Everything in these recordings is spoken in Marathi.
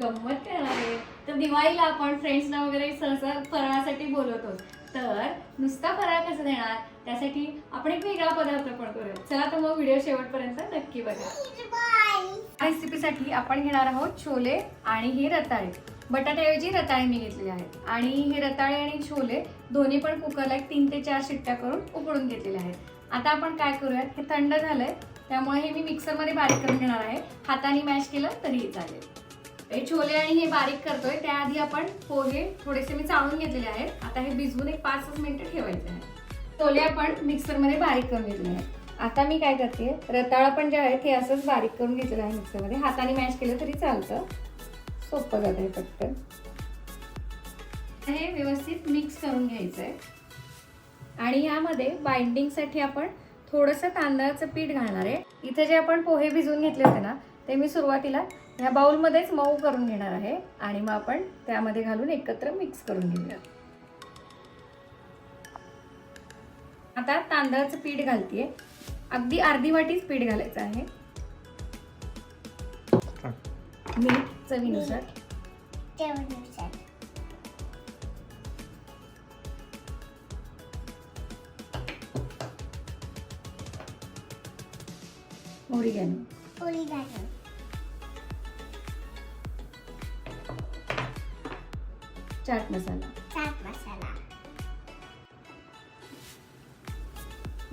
गंमत करणार. आहे तर दिवाळीला आपण फ्रेंड्सना वगैरे सहसा फराळासाठी बोलवतो तर नुसता फराळ कसं देणार? त्यासाठी आपण एक वेगळा पदार्थ पण करूया चला तर मग व्हिडिओ शेवटपर्यंत नक्की बघा. रेसिपीसाठी आपण घेणार आहोत छोले आणि हे रताळे. बटाट्याऐवजी रताळे मी घेतलेले आहेत. आणि हे रताळे आणि छोले दोन्ही पण कुकरला एक तीन ते चार शिट्ट्या करून उकळून घेतलेले आहेत. आता आपण काय करूयात? हे थंड झालंय त्यामुळे हे मी मिक्सरमध्ये बारीक करून घेणार आहे. हाताने मॅश केलं तरीही चालेल. हे छोले आणि हे बारीक करतोय. त्याआधी आपण पोहे थोडेसे मी चाळून घेतलेले आहेत. आता हे भिजवून एक पाच पाच मिनिटं ठेवायचे आहे छोले आपण मिक्सरमध्ये बारीक करून घेतले आहेत. आता मी काय करते रताळा पण जे आहेत हे असंच बारीक करून घेतलेलं आहे मिक्सरमध्ये. हाताने मॅश केलं तरी चालतं. सोपं जात आहे पटकन हे व्यवस्थित मिक्स करून घ्यायचं आहे. आणि यामध्ये बाइंडिंगसाठी आपण थोडंसं तांदळाचं पीठ घालणार आहे. इथे जे आपण पोहे भिजवून घेतले होते ना ते मी सुरुवातीला ह्या बाउलमध्येच मऊ करून घेणार आहे आणि मग आपण त्यामध्ये घालून एकत्र मिक्स करून घेऊया. आता तांदळाचं पीठ घालतीये. अगदी अर्धी वाटीच पीठ घालायचं आहे. मीठ चवीनुसार. पोळी घालून. चाट मसाला. चाट मसाला.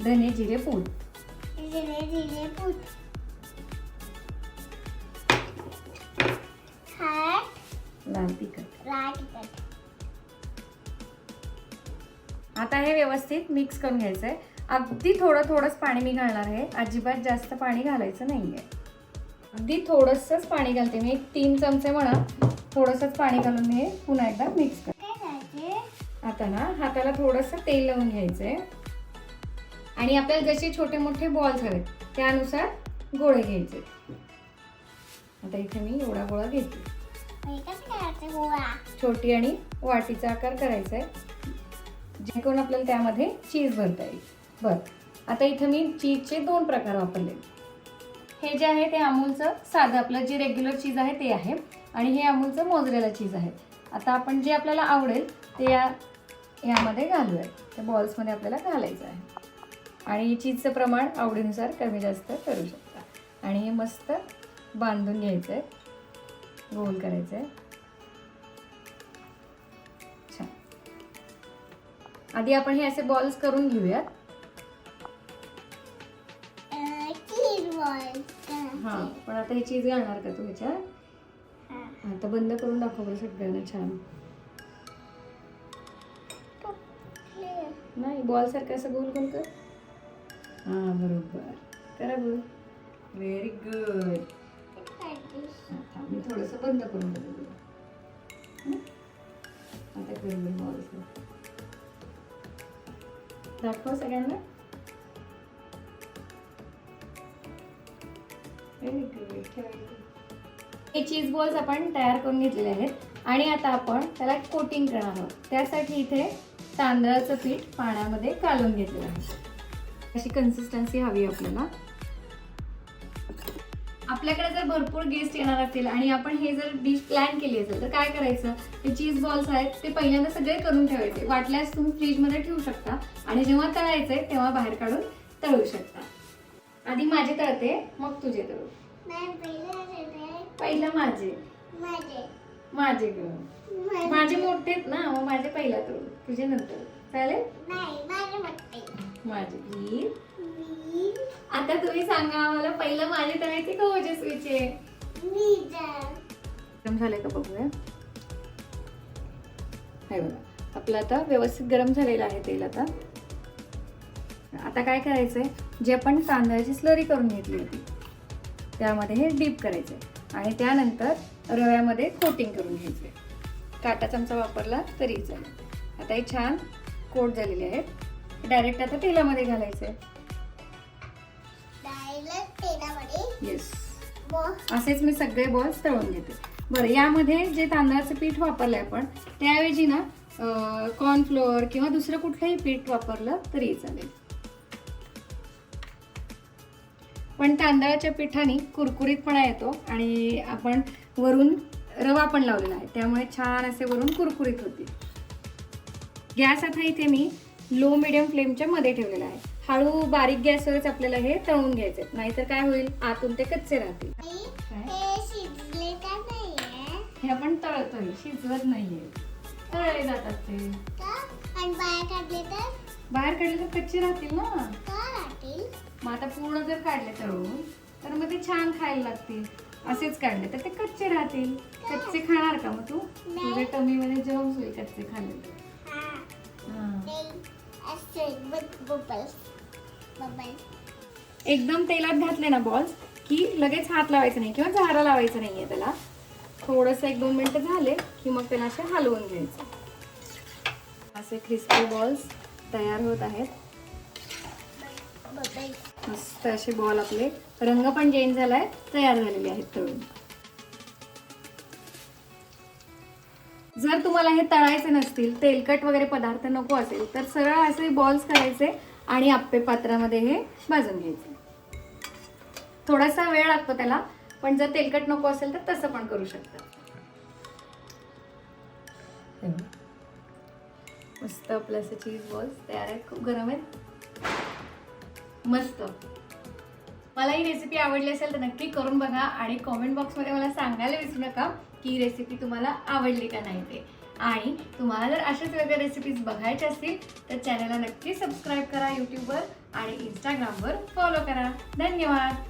धने जिरे पूड. जिरे जिरे हळद लाल तिखट. लाल तिखट. आता हे व्यवस्थित मिक्स करून घ्यायचं आहे अगदी थोडं थोडंच पाणी मी घालणार आहे. अजिबात जास्त पाणी घालायचं नाही आहे अगदी थोडंसंच पाणी घालते. मी एक तीन चमचे म्हणा थोडंसंच पाणी घालून मी पुन्हा एकदा मिक्स कर काय करायचे? आता ना हाताला थोडंसं तेल लावून घ्यायचं आहे आणि आपल्याला जसे छोटे मोठे बॉल्स हवेत त्यानुसार गोळे घ्यायचे. आता इथे मी एवढा गोळा घेते. छोटी आणि वाटीचा आकार करायचा आहे जेणेकरून आपल्याला त्यामध्ये चीज भरता येईल. बरं. आता इथं मी चीजचे दोन प्रकार वापरले हे जे आहे ते अमूलचं साधं आपलं जे रेग्युलर चीज आहे ते आहे. आणि हे अमूलचं मोजरेला चीज आहे. आता आपण जे आपल्याला आवडेल ते या यामध्ये घालूया त्या बॉल्समध्ये आपल्याला घालायचं आहे. आणि चीजचं प्रमाण आवडीनुसार कमी जास्त करू शकता. आणि हे मस्त बांधून घ्यायचं आहे गोल करायचं आहे छान. आधी आपण हे असे बॉल्स करून घेऊयात. हा पण आता हे चीज घालणार का तू ह्याच्यात? आता बंद करून दाखव बरं सगळ्यांना छान. नाही बॉल सारखं असं गोल गोल कर. हा बरोबर. करा गोल व्हेरी गुड मी थोडंसं बंद करून बघू आता करू बॉल्स दाखव सगळ्यांना. हे चीज बॉल्स आपण तयार करून घेतलेले आहेत. आणि आता आपण त्याला कोटिंग करणार आहोत. त्यासाठी इथे तांदळाचं पीठ पाण्यामध्ये कालून घेतलेलं आहे. अशी कन्सिस्टन्सी हवी आपल्याला. आपल्याकडे जर भरपूर गेस्ट येणार असतील आणि आपण हे जर डिश प्लॅन केली असेल तर काय करायचं? ते चीज बॉल्स आहेत ते पहिल्यांदा सगळे करून ठेवायचे. वाटल्यास तुम्ही फ्रीजमध्ये ठेवू शकता. आणि जेव्हा तळायचे तेव्हा बाहेर काढून तळू शकता. आधी माझे तळते मग तुझे तळू. पहिलं माझे माझे. ग माझे मोठे ना मग माझे पहिला तळू तुझे नंतर. चालेल? नाही माझे आता तुम्ही सांगा आम्हाला पहिलं माझे तळायचे का ओजस्वीचे? गरम झाले का बघूया? हे बघा. आपलं आता व्यवस्थित गरम झालेलं आहे तेल आता. आता काय करायचंय? जे आपण तांदळाची स्लरी करून घेतली होती. त्यामध्ये हे डीप करायचंय आणि त्यानंतर रव्यामध्ये कोटिंग करून घ्यायचे. काटा चमचा वापरला तरी चालेल. आता हे छान कोट झालेले आहेत. डायरेक्ट आता तेलामध्ये घालायचे. येस असेच मी सगळे बॉल्स तळून घेते. बरं यामध्ये जे तांदळाचं पीठ वापरलंय आपण त्याऐवजी ना कॉर्नफ्लोअर किंवा दुसरं कुठलंही पीठ वापरलं तरी चालेल. पण तांदळाच्या पिठाने कुरकुरीतपणा येतो आणि आपण वरून रवा पण लावलेला आहे. त्यामुळे छान असे वरून कुरकुरीत होतील. गॅस आता इथे मी लो मिडियम फ्लेमच्या मध्ये ठेवलेला आहे. हळू बारीक गॅसवरच आपल्याला हे तळून घ्यायचे नाहीतर काय होईल? आतून ते कच्चे राहतील? हे आपण तळतोय. शिजवत नाहीये. तळले जातात ते. बाहेर काढले तर? कच्चे राहतील ना. मग आता पूर्ण जर काढले तळून तर मग ते छान खायला लागतील. असेच काढले तर ते कच्चे राहतील. कच्चे खाणार का मग तू? नाही. तुझ्या टमीमध्ये जम्स होईल कच्चे खाल्ले एकदम तेलात घातले ना बॉल्स की लगेच हात लावायचा नाही किंवा झारा लावायचं नाहीये त्याला. थोडंसं एक दोन मिनटं झाले की मग त्याला असे हलवून घ्यायचं. असे क्रिस्पी बॉल्स तयार होत आहेत. मस्त असे बॉल आपले. रंग पण चेंज झालाय तयार झालेले आहेत तळून जर तुम्हाला हे तळायचे नसतील तेलकट वगैरे पदार्थ नको असेल तर सरळ असे बॉल्स करायचे आणि आप्पे पात्रामध्ये हे भाजून घ्यायचे. थोडासा वेळ लागतो त्याला पण जर तेलकट नको असेल तर तसं पण करू शकता. मस्त आपलं असं चीज बॉल्स तयार आहेत खूप गरम आहेत. मस्त. मला ही रेसिपी आवडली असेल तर नक्की करून बघा आणि कॉमेंट बॉक्समध्ये मला सांगायला विसरू नका की ही रेसिपी तुम्हाला आवडली का नाही ते. आणि तुम्हाला जर अशाच वेगळ्या रेसिपीज बघायच्या असतील तर चॅनलला नक्की सबस्क्राईब करा यूट्यूबवर आणि इंस्टाग्रामवर फॉलो करा. धन्यवाद.